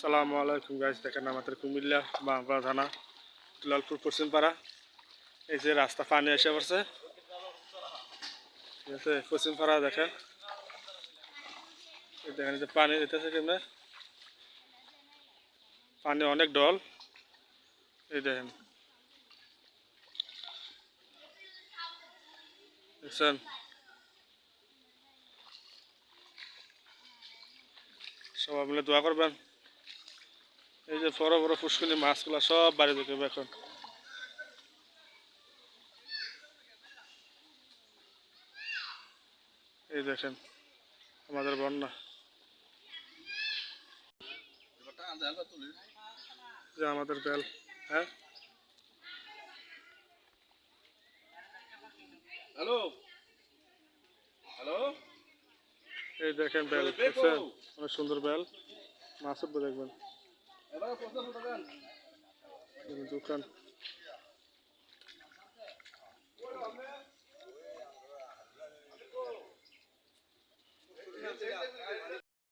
সালামু আলাইকুম গাছ দেখেন আমাদের কুমিল্লা বাংলা থানা, লালপুর পশ্চিম পাড়া। এই যে রাস্তা পানি এসে পড়ছে। ঠিক আছে পশ্চিম পাড়া দেখেন। দেখেন যে পানি দিতেছে কেমনে? পানি অনেক ডল। এই দেখেন। দেখছেন? সবাই মিলে দোয়া করবেন। এই যে বড় বড় পুষ্করিণী মাছগুলো সব বাড়ি থেকে এখন এই দেখেন আমাদের বন্যা। যে আমাদের বেল হ্যাঁ? হ্যালো? হ্যালো? এই দেখেন বেল দেখছেন? অনেক সুন্দর বেল। মাছ উঠবে দেখবেন। দোকান